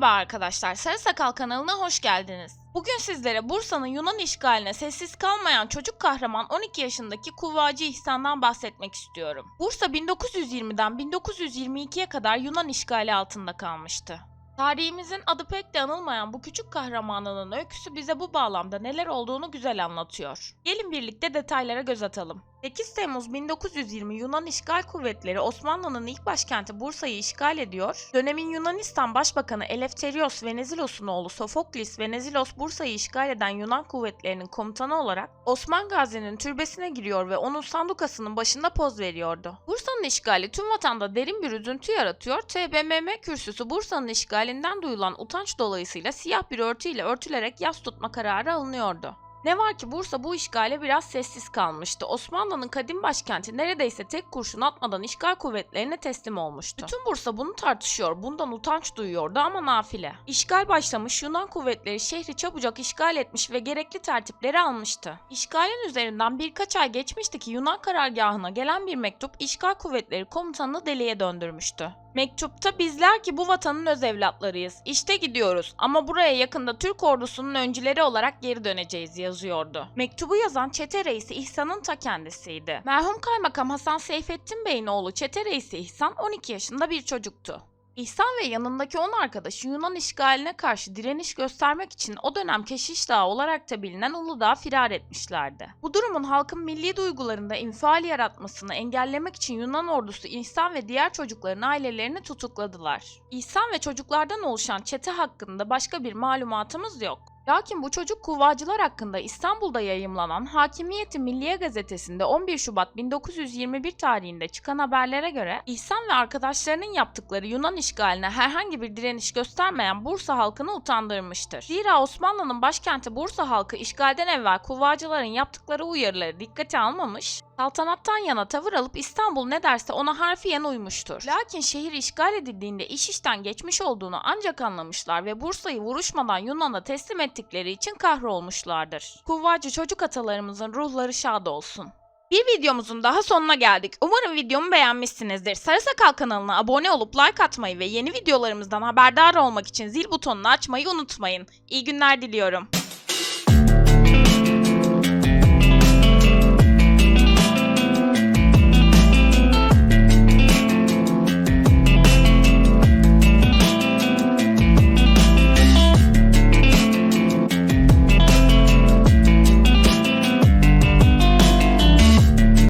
Merhaba arkadaşlar, Sarı Sakal kanalına hoş geldiniz. Bugün sizlere Bursa'nın Yunan işgaline sessiz kalmayan çocuk kahraman 12 yaşındaki Kuvvacı İhsan'dan bahsetmek istiyorum. Bursa 1920'den 1922'ye kadar Yunan işgali altında kalmıştı. Tarihimizin adı pek de anılmayan bu küçük kahramanının öyküsü bize bu bağlamda neler olduğunu güzel anlatıyor. Gelin birlikte detaylara göz atalım. 8 Temmuz 1920 Yunan işgal kuvvetleri Osmanlı'nın ilk başkenti Bursa'yı işgal ediyor. Dönemin Yunanistan Başbakanı Eleftherios Venizilos'un oğlu Sofoklis Venizelos Bursa'yı işgal eden Yunan kuvvetlerinin komutanı olarak Osman Gazi'nin türbesine giriyor ve onun sandukasının başında poz veriyordu. Bursa'nın işgali tüm vatanda derin bir üzüntü yaratıyor. TBMM kürsüsü Bursa'nın işgalinden duyulan utanç dolayısıyla siyah bir örtüyle örtülerek yas tutma kararı alınıyordu. Ne var ki Bursa bu işgale biraz sessiz kalmıştı. Osmanlı'nın kadim başkenti neredeyse tek kurşun atmadan işgal kuvvetlerine teslim olmuştu. Bütün Bursa bunu tartışıyor, bundan utanç duyuyordu ama nafile. İşgal başlamış, Yunan kuvvetleri şehri çabucak işgal etmiş ve gerekli tertipleri almıştı. İşgalin üzerinden birkaç ay geçmişti ki Yunan karargahına gelen bir mektup işgal kuvvetleri komutanını deliye döndürmüştü. Mektupta bizler ki bu vatanın öz evlatlarıyız. İşte gidiyoruz ama buraya yakında Türk ordusunun öncüleri olarak geri döneceğiz yazıyordu. Mektubu yazan çete reisi İhsan'ın ta kendisiydi. Merhum kaymakam Hasan Seyfettin Bey'in oğlu çete reisi İhsan 12 yaşında bir çocuktu. İhsan ve yanındaki 10 arkadaşı Yunan işgaline karşı direniş göstermek için o dönem Keşiş Dağı olarak da bilinen Uludağ'a firar etmişlerdi. Bu durumun halkın milli duygularında infial yaratmasını engellemek için Yunan ordusu İhsan ve diğer çocukların ailelerini tutukladılar. İhsan ve çocuklardan oluşan çete hakkında başka bir malumatımız yok. Lakin bu çocuk kuvvacılar hakkında İstanbul'da yayımlanan Hakimiyeti Milliye gazetesinde 11 Şubat 1921 tarihinde çıkan haberlere göre İhsan ve arkadaşlarının yaptıkları Yunan işgaline herhangi bir direniş göstermeyen Bursa halkını utandırmıştır. Zira Osmanlı'nın başkenti Bursa halkı işgalden evvel kuvvacıların yaptıkları uyarıları dikkate almamış, saltanattan yana tavır alıp İstanbul ne derse ona harfiyen uymuştur. Lakin şehir işgal edildiğinde iş işten geçmiş olduğunu ancak anlamışlar ve Bursa'yı vuruşmadan Yunan'a teslim ettikleri için kahrolmuşlardır. Kuvvacı çocuk atalarımızın ruhları şad olsun. Bir videomuzun daha sonuna geldik. Umarım videomu beğenmişsinizdir. Sarı Sakal kanalına abone olup like atmayı ve yeni videolarımızdan haberdar olmak için zil butonunu açmayı unutmayın. İyi günler diliyorum.